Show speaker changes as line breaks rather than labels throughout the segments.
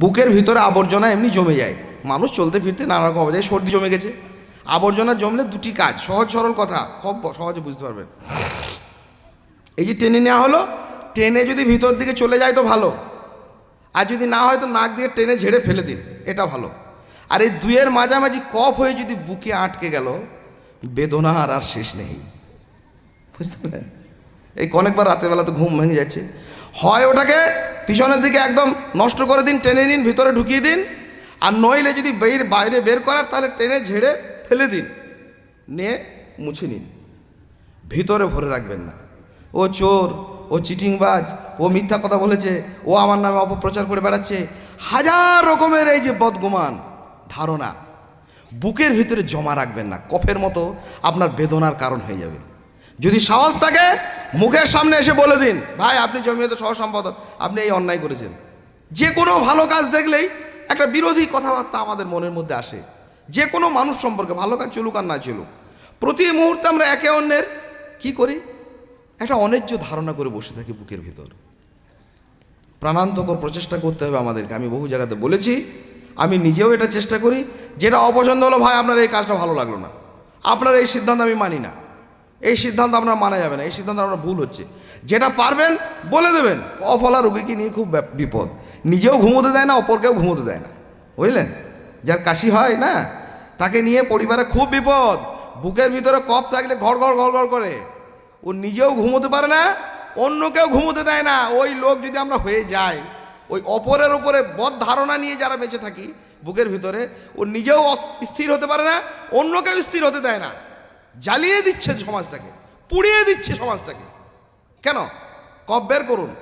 বুকের ভিতরে আবর্জনা এমনি জমে যায়। মানুষ চলতে ফিরতে নানা রকম সর্দি জমে গেছে। আবর্জনা জমলে দুটি কাজ, সহজ সরল কথা, খুব সহজে বুঝতে পারবেন। এই যে টেনে নেওয়া হলো ট্রেনে যদি ভিতর দিকে চলে যায় তো ভালো। আর যদি না হয় তো নাক দিয়ে টেনে ঝেড়ে ফেলে দিন, এটা ভালো। আর এই দুয়ের মাঝামাঝি কফ হয়ে যদি বুকে আটকে গেল বেদনা আর আর শেষ নেই। বুঝতে পারলেন? এই অনেকবার রাতেরবেলা তো ঘুম ভেঙে যাচ্ছে। হয় ওটাকে পিছনের দিকে একদম নষ্ট করে দিন, টেনে নিন, ভিতরে ঢুকিয়ে দিন। আর নইলে যদি বের, বাইরে বের করার, তাহলে টেনে ঝেড়ে ফেলে দিন। নিয়ে মুছে নিন। ভিতরে ভরে রাখবেন না। ও চোর, ও চিটিংবাজ, ও মিথ্যা কথা বলেছে, ও আমার নামে অপপ্রচার করে বেড়াচ্ছে। হাজার রকমের এই যে বদগুমান ধারণা, বুকের ভিতরে জমা রাখবেন না। কফের মতো আপনার বেদনার কারণ হয়ে যাবে। যদি সাহস থাকে মুখের সামনে এসে বলে দিন, ভাই, আপনি জমিয়তে সহ সম্পাদক, আপনি এই অন্যায় করেছেন। যে কোনো ভালো কাজ দেখলেই একটা বিরোধী কথাবার্তা আমাদের মনের মধ্যে আসে। যে কোনো মানুষ সম্পর্কে, ভালো কাজ চলুক আর না চলুক। প্রতি মুহূর্তে আমরা একে অন্যের কি করি? একটা অন্যায্য ধারণা করে বসে থাকি বুকের ভিতর। প্রাণান্তকর প্রচেষ্টা করতে হবে আমাদেরকে। আমি বহু জায়গাতে বলেছি, আমি নিজেও এটা চেষ্টা করি। যেটা অপছন্দ হলো, ভাই, আপনার এই কাজটা ভালো লাগল না। আপনার এই সিদ্ধান্ত আমি মানি না। এই সিদ্ধান্ত আপনার মানা যাবে না, এই সিদ্ধান্ত আপনার ভুল হচ্ছে। যেটা পারবেন, বলে দেবেন। অফলা রুগীকে নিয়ে খুব বিপদ। নিজেও ঘুমোতে দেয় না, অপরকেও ঘুমোতে দেয় না। বুঝলেন? যার কাশি হয় না, তাকে নিয়ে পরিবারে খুব বিপদ। বুকের ভিতরে কপ থাকলে ঘর ঘর ঘর ঘর করে। ও নিজেও ঘুমোতে পারে না অন্য কেউ ঘুমোতে দেয় না। ওই লোক যদি আমরা হয়ে যাই, ওই অপরের উপরে বদ ধারণা নিয়ে যারা বেঁচে থাকি, বুকের ভিতরে, ও নিজেও স্থির হতে পারে না অন্য কেউ স্থির হতে দেয় না। জ্বালিয়ে দিচ্ছে সমাজটাকে, পুড়িয়ে দিচ্ছে সমাজটাকে। কেন? কব বের করুন।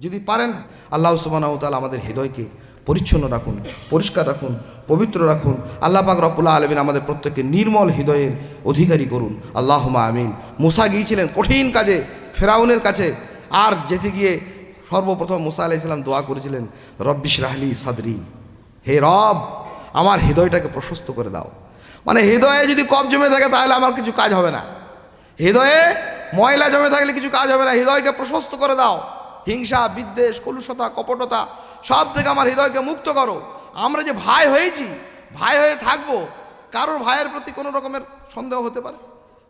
যদি পারেন, আল্লাহ সুবানাউ তাআলা আমাদের হৃদয়কে পরিচ্ছন্ন রাখুন, পরিষ্কার রাখুন, পবিত্র রাখুন। আল্লাহ পাক রব্বুল্লাহ আলমিন আমাদের প্রত্যেককে নির্মল হৃদয়ের অধিকারী করুন। আল্লাহমা আমিন। মুসা গিয়েছিলেন কঠিন কাজে, ফেরাউনের কাছে। আর যেতে গিয়ে সর্বপ্রথম মুসা আলাহ ইসলাম দোয়া করেছিলেন রব্বিশ রাহলি সাদরি। হে রব, আমার হৃদয়টাকে প্রশস্ত করে দাও। মানে হৃদয়ে যদি কব জমে থাকে তাহলে আমার কিছু কাজ হবে না। হৃদয়ে ময়লা জমে থাকলে কিছু কাজ হবে না। হৃদয়কে প্রশস্ত করে দাও। হিংসা, বিদ্বেষ, কলুষতা, কপটতা সব থেকে আমার হৃদয়কে মুক্ত করো। আমরা যে ভাই হয়েছি, ভাই হয়ে থাকব, কারোর ভাইয়ের প্রতি কোনো রকমের সন্দেহ হতে পারে,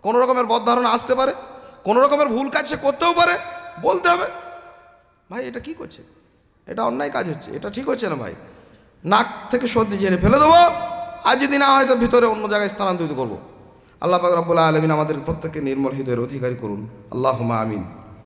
কোনো রকমের বদধারণা আসতে পারে, কোনো রকমের ভুল কাজ সে করতেও পারে, বলতে হবে। ভাই, এটা কি করছে? এটা অন্যায় কাজ হচ্ছে, এটা ঠিক হচ্ছে না ভাই? নাক থেকে সর্দি জেনে ফেলে দেবো আর যদি না হয়, তো ভিতরে অন্য জায়গায় স্থানান্তরিত করব। আল্লাহ পাক রব্বুল্লাহ আলমিন আমাদের প্রত্যেককে নির্মল হৃদয়ের অধিকারী করুন। আল্লাহ আমিন।